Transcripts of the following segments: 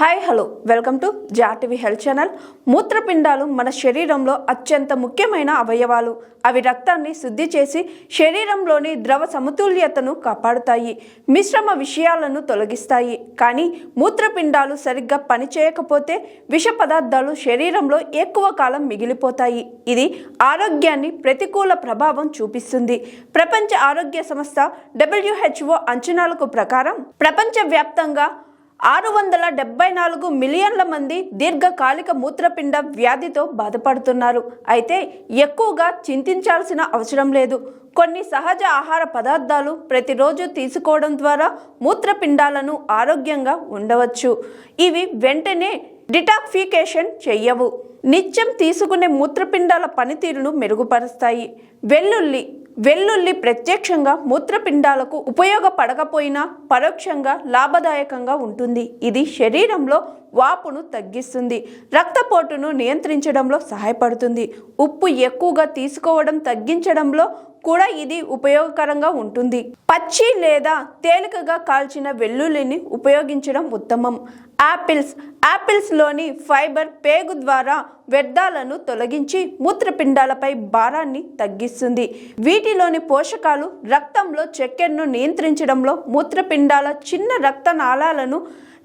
Hi hello. Welcome to జాటివి health channel. మూత్రపిండాలు మన శరీరంలో అత్యంత ముఖ్యమైన అవయవాలు. అవి రక్తాన్ని శుద్ధి చేసి శరీరంలోని ద్రవ సమతుల్యతను కాపాడుతాయి. మిశ్రమ విషయాలను తొలగిస్తాయి. కానీ మూత్రపిండాలు సరిగ్గా పనిచేయకపోతే విష పదార్థాలు శరీరంలో ఎక్కువ కాలం మిగిలిపోతాయి. ఇది ఆరోగ్యాన్ని ప్రతికూల ప్రభావం చూపిస్తుంది. ప్రపంచ ఆరోగ్య సంస్థ డబ్ల్యూహెచ్ఓ అంచనాలకు ప్రకారం ప్రపంచవ్యాప్తంగా ఆరు వందల డెబ్బై నాలుగు మిలియన్ల మంది దీర్ఘకాలిక మూత్రపిండ వ్యాధితో బాధపడుతున్నారు. అయితే ఎక్కువగా చింతించాల్సిన అవసరం లేదు. కొన్ని సహజ ఆహార పదార్థాలు ప్రతిరోజు తీసుకోవడం ద్వారా మూత్రపిండాలను ఆరోగ్యంగా ఉండవచ్చు. ఇవి వెంటనే డిటాక్ఫికేషన్ చెయ్యవు. నిత్యం తీసుకునే మూత్రపిండాల పనితీరును మెరుగుపరుస్తాయి. వెల్లుల్లి వెల్లుల్లి ప్రత్యక్షంగా మూత్రపిండాలకు ఉపయోగపడకపోయినా పరోక్షంగా లాభదాయకంగా ఉంటుంది. ఇది శరీరంలో వాపును తగ్గిస్తుంది. రక్తపోటును నియంత్రించడంలో సహాయపడుతుంది. ఉప్పు ఎక్కువగా తీసుకోవడం తగ్గించడంలో కూడా ఇది ఉపయోగకరంగా ఉంటుంది. పచ్చి లేదా తేలికగా కాల్చిన వెల్లుల్లిని ఉపయోగించడం ఉత్తమం. యాపిల్స్ యాపిల్స్లోని ఫైబర్ పేగు ద్వారా వ్యర్థాలను తొలగించి మూత్రపిండాలపై భారాన్ని తగ్గిస్తుంది. వీటిలోని పోషకాలు రక్తంలో చక్కెరను నియంత్రించడంలో మూత్రపిండాల చిన్న రక్తనాళాలను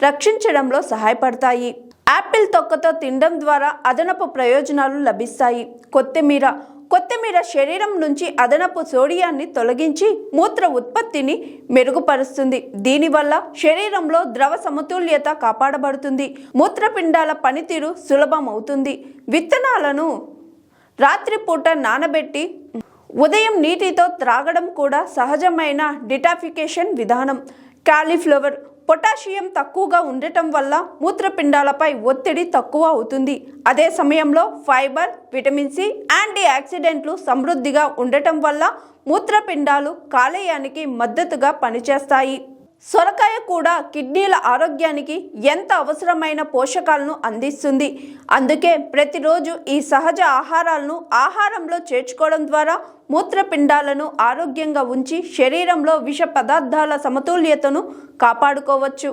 రక్షించడంలో సహాయపడతాయి. యాపిల్ తొక్కతో తినడం ద్వారా అదనపు ప్రయోజనాలు లభిస్తాయి. కొత్తిమీర కొత్తిమీర శరీరం నుంచి అదనపు సోడియాన్ని తొలగించి మూత్ర ఉత్పత్తిని మెరుగుపరుస్తుంది. దీనివల్ల శరీరంలో ద్రవ సమతుల్యత కాపాడబడుతుంది. మూత్రపిండాల పనితీరు సులభం అవుతుంది విత్తనాలను రాత్రిపూట నానబెట్టి ఉదయం నీటితో త్రాగడం కూడా సహజమైన డిటాఫికేషన్ విధానం. కాలీఫ్లవర్ పొటాషియం తక్కువగా ఉండటం వల్ల మూత్రపిండాలపై ఒత్తిడి తక్కువ అవుతుంది. అదే సమయంలో ఫైబర్ విటమిన్ సి యాంటీ ఆక్సిడెంట్లు సమృద్ధిగా ఉండటం వల్ల మూత్రపిండాలు కాలేయానికి మద్దతుగా పనిచేస్తాయి. సొరకాయ కూడా కిడ్నీల ఆరోగ్యానికి ఎంత అవసరమైన పోషకాలను అందిస్తుంది? అందుకే ప్రతిరోజు ఈ సహజ ఆహారాలను ఆహారంలో చేర్చుకోవడం ద్వారా మూత్రపిండాలను ఆరోగ్యంగా ఉంచి శరీరంలో విష పదార్థాల సమతుల్యతను కాపాడుకోవచ్చు.